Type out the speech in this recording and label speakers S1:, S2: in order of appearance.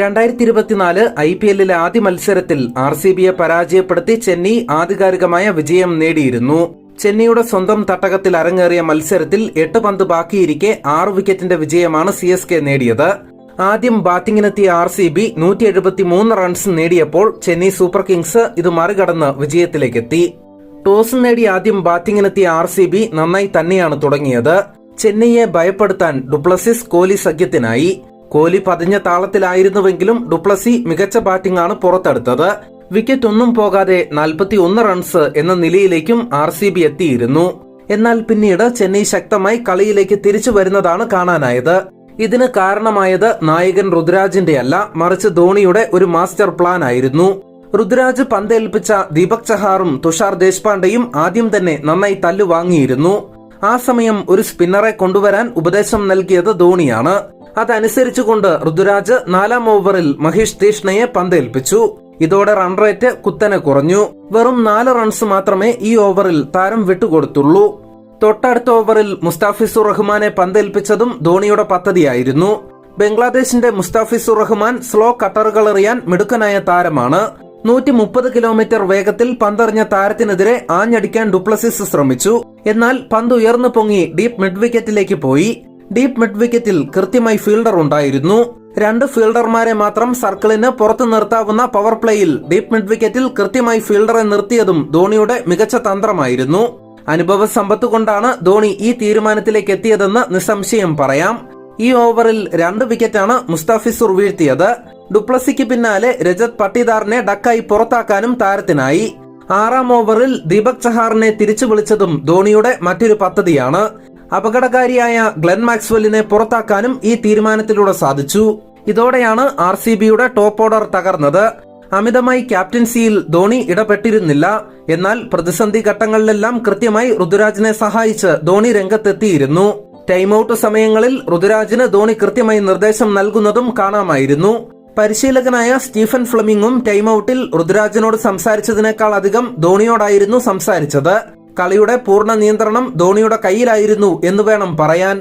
S1: രണ്ടായിരത്തി ഇരുപത്തിനാല് I P എല്ലിലെ ആദ്യ മത്സരത്തിൽ ആർ സി ബിയെ പരാജയപ്പെടുത്തി ചെന്നൈ ആധികാരികമായ വിജയം നേടിയിരുന്നു. ചെന്നൈയുടെ സ്വന്തം തട്ടകത്തിൽ അരങ്ങേറിയ മത്സരത്തിൽ എട്ട് പന്ത് ബാക്കിയിരിക്കെ ആറ് വിക്കറ്റിന്റെ വിജയമാണ് സി എസ് കെ നേടിയത്. ആദ്യം ബാറ്റിംഗിനെത്തിയ ആർ സി ബി നൂറ്റി എഴുപത്തി മൂന്ന് റൺസ് നേടിയപ്പോൾ ചെന്നൈ സൂപ്പർ കിങ്സ് ഇത് മറികടന്ന് വിജയത്തിലേക്കെത്തി. ടോസ് നേടി ആദ്യം ബാറ്റിംഗിനെത്തിയ ആർ സി ബി നന്നായി തന്നെയാണ് തുടങ്ങിയത്. ചെന്നൈയെ ഭയപ്പെടുത്താൻ ഡുപ്ലസിസ് കോഹ്ലി സഖ്യത്തിനായി. കോഹ്ലി പതിഞ്ഞ താളത്തിലായിരുന്നുവെങ്കിലും ഡുപ്ലസി മികച്ച ബാറ്റിംഗാണ് പുറത്തെടുത്തത്. വിക്കറ്റ് ഒന്നും പോകാതെ നാൽപ്പത്തി ഒന്ന് റൺസ് എന്ന നിലയിലേക്കും ആർ സി ബി എത്തിയിരുന്നു. എന്നാൽ പിന്നീട് ചെന്നൈ ശക്തമായി കളിയിലേക്ക് തിരിച്ചു വരുന്നതാണ് കാണാനായത്. ഇതിന് കാരണമായത് നായകൻ രുദ്രാജിന്റെ അല്ല മറിച്ച് ധോണിയുടെ ഒരു മാസ്റ്റർ പ്ലാൻ ആയിരുന്നു. രുദ്രാജ് പന്തേൽപ്പിച്ച ദീപക് ചഹാറും തുഷാർ ദേശ്പാണ്ഡെയും ആദ്യം തന്നെ നന്നായി തല്ലു വാങ്ങിയിരുന്നു ആ സമയം ഒരു സ്പിന്നറെ കൊണ്ടുവരാൻ ഉപദേശം നൽകിയത് ധോണിയാണ്. അതനുസരിച്ചുകൊണ്ട് ഋതുരാജ് നാലാം ഓവറിൽ മഹേഷ് തീഷ്ണയെ പന്തേൽപ്പിച്ചു. ഇതോടെ റൺ റേറ്റ് കുത്തനെ കുറഞ്ഞു. വെറും നാല് റൺസ് മാത്രമേ ഈ ഓവറിൽ താരം വിട്ടുകൊടുത്തുള്ളൂ. തൊട്ടടുത്ത ഓവറിൽ മുസ്താഫിസുർ റഹ്മാനെ പന്തേൽപ്പിച്ചതും ധോണിയുടെ പദ്ധതിയായിരുന്നു. ബംഗ്ലാദേശിന്റെ മുസ്താഫിസുർ റഹ്മാൻ സ്ലോ കട്ടറുകൾ എറിയാൻ മിടുക്കനായ താരമാണ്. നൂറ്റി മുപ്പത് കിലോമീറ്റർ വേഗത്തിൽ പന്തെറിഞ്ഞ താരത്തിനെതിരെ ആഞ്ഞടിക്കാൻ ഡുപ്ലസിസ് ശ്രമിച്ചു. എന്നാൽ പന്ത് ഉയർന്നു പൊങ്ങി ഡീപ് മിഡ് വിക്കറ്റിലേക്ക് പോയി. ഡീപ് മിഡ് വിക്കറ്റിൽ കൃത്യമായി ഫീൽഡർ ഉണ്ടായിരുന്നു. രണ്ട് ഫീൽഡർമാരെ മാത്രം സർക്കിളിന് പുറത്തു നിർത്താവുന്ന പവർ പ്ലേയിൽ ഡീപ് മിഡ് വിക്കറ്റിൽ കൃത്യമായി ഫീൽഡറെ നിർത്തിയതും ധോണിയുടെ മികച്ച തന്ത്രമായിരുന്നു. അനുഭവ സമ്പത്ത് കൊണ്ടാണ് ധോണി ഈ തീരുമാനത്തിലേക്ക് എത്തിയതെന്ന് നിസ്സംശയം പറയാം. ഈ ഓവറിൽ രണ്ട് വിക്കറ്റാണ് മുസ്താഫിസുർ വീഴ്ത്തിയത്. ഡുപ്ലസിക്ക് പിന്നാലെ രജത് പട്ടിദാറിനെ ഡക്കായി പുറത്താക്കാനും താരത്തിനായി. ആറാം ഓവറിൽ ദീപക് ചഹാറിനെ തിരിച്ചു വിളിച്ചതും ധോണിയുടെ മറ്റൊരു പദ്ധതിയാണ്. അപകടകാരിയായ ഗ്ലെൻ മാക്സ്വെല്ലിനെ പുറത്താക്കാനും ഈ തീരുമാനത്തിലൂടെ സാധിച്ചു. ഇതോടെയാണ് ആർ സി ബിയുടെ ടോപ്പ് ഓർഡർ തകർന്നത്. അമിതമായി ക്യാപ്റ്റൻസിയിൽ ധോണി ഇടപെട്ടിരുന്നില്ല. എന്നാൽ പ്രതിസന്ധി ഘട്ടങ്ങളിലെല്ലാം കൃത്യമായി ഋതുരാജിനെ സഹായിച്ച് ധോണി രംഗത്തെത്തിയിരുന്നു. ടൈം ഔട്ട് സമയങ്ങളിൽ ഋതുരാജിന് ധോണി കൃത്യമായി നിർദ്ദേശം നൽകുന്നതും കാണാമായിരുന്നു. പരിശീലകനായ സ്റ്റീഫൻ ഫ്ലമിംഗും ടൈം ഔട്ടിൽ ഋതുരാജിനോട് സംസാരിച്ചതിനേക്കാൾ അധികം ധോണിയോടായിരുന്നു സംസാരിച്ചത്. കളിയുടെ പൂർണ നിയന്ത്രണം ധോണിയുടെ കയ്യിലായിരുന്നു എന്ന് വേണം പറയാൻ.